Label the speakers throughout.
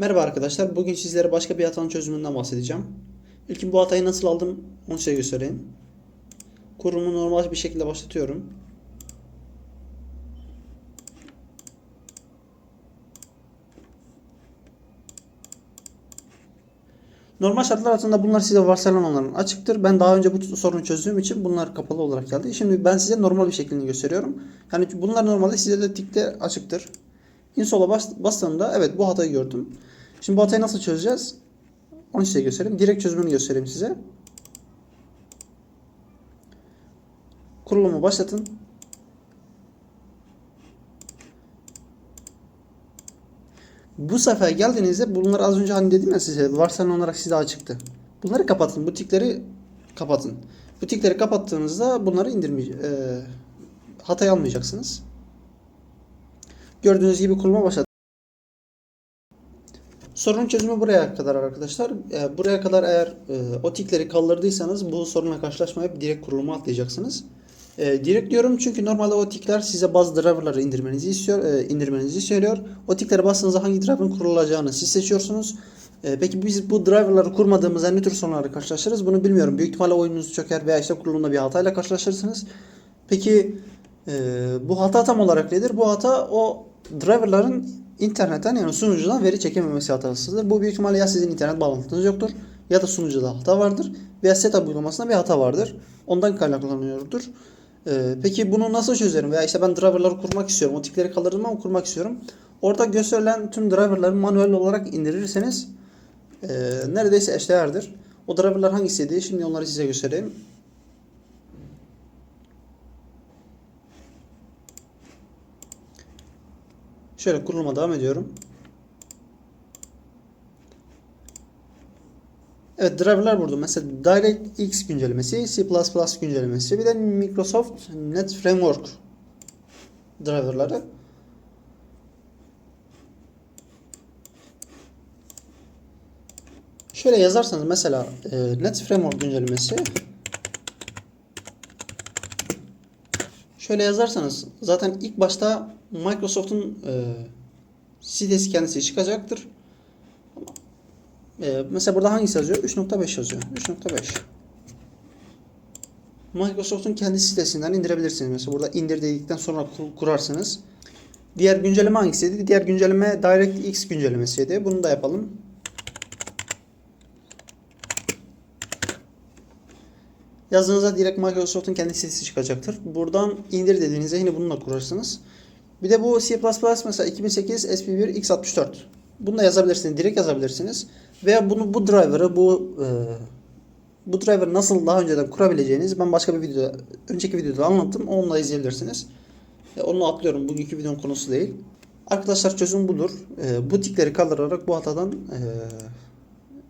Speaker 1: Merhaba arkadaşlar. Bugün sizlere başka bir hatanın çözümünden bahsedeceğim. İlkin bu hatayı nasıl aldım onu size göstereyim. Kurumu normal bir şekilde başlatıyorum. Normal şartlar altında bunlar size varsayılanların açıktır. Ben daha önce bu sorunu çözdüğüm için bunlar kapalı olarak geldi. Şimdi ben size normal bir şeklini gösteriyorum. Yani bunlar normalde size de tikte açıktır. Insol'a bas, bastığımda evet bu hatayı gördüm. Şimdi bu hatayı nasıl çözeceğiz? Onu size göstereyim. Direkt çözümünü göstereyim size. Kurulumu başlatın. Bu sefer geldiğinizde bunlar az önce hani dedim ya size varsayılan olarak size açıktı. Bunları kapatın. Bu tikleri kapatın. Bu tikleri kapattığınızda bunları indirmeye e, hatayı almayacaksınız. Gördüğünüz gibi kuruluma başladı. Sorunun çözümü buraya kadar arkadaşlar. E, buraya kadar eğer e, o tikleri kaldırdıysanız bu sorunla karşılaşmayıp direkt kuruluma atlayacaksınız. E, direkt diyorum çünkü normalde o tikler size bazı driverları indirmenizi istiyor, e, indirmenizi söylüyor. O tiklere bastığınızda hangi driver'ın kurulacağını siz seçiyorsunuz. E, peki biz bu driverları kurmadığımızda ne tür sorunlarla karşılaşırız bunu bilmiyorum. Büyük ihtimalle oyununuz çöker veya işte kurulumda bir hatayla karşılaşırsınız. Peki e, bu hata tam olarak nedir? Bu hata o driverların internetten yani sunucudan veri çekememesi hatasıdır. Bu büyük ihtimalle ya sizin internet bağlantınız yoktur ya da sunucuda hata vardır veya setup uygulamasında bir hata vardır. Ondan kaynaklanıyordur. Ee, peki bunu nasıl çözerim? Veya işte ben driverları kurmak istiyorum. O tikleri kaldırdım ama kurmak istiyorum. Orada gösterilen tüm driverları manuel olarak indirirseniz e, neredeyse eşdeğerdir. O driverlar hangisiydi? Şimdi onları size göstereyim. Şöyle kuruluma devam ediyorum. Evet driverlar burada. Mesela DirectX güncellemesi, C++ güncellemesi, bir de Microsoft Net Framework driverları. Şöyle yazarsanız mesela e, Net Framework güncellemesi Şöyle yazarsanız zaten ilk başta Microsoft'un e, sitesi kendisi çıkacaktır. E, mesela burada hangisi yazıyor? 3.5 yazıyor. 3.5 Microsoft'un kendi sitesinden indirebilirsiniz. Mesela burada indir dedikten sonra kur- kurarsınız. Diğer güncelleme hangisiydi? Diğer güncelleme DirectX güncellemesiydi. Bunu da yapalım. Yazdığınızda direkt Microsoft'un kendi sitesi çıkacaktır. Buradan indir dediğinizde yine bununla kurarsınız. Bir de bu C++ mesela 2008 SP1 x64. Bunu da yazabilirsiniz. Direkt yazabilirsiniz. Veya bunu bu driver'ı bu e, bu driver nasıl daha önceden kurabileceğiniz ben başka bir video önceki videoda anlattım. Onunla izleyebilirsiniz. E, onu atlıyorum. Bugünkü videonun konusu değil. Arkadaşlar çözüm budur. E, bu tikleri kaldırarak bu hatadan e,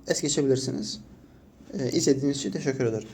Speaker 1: es geçebilirsiniz. E, izlediğiniz için teşekkür ederim.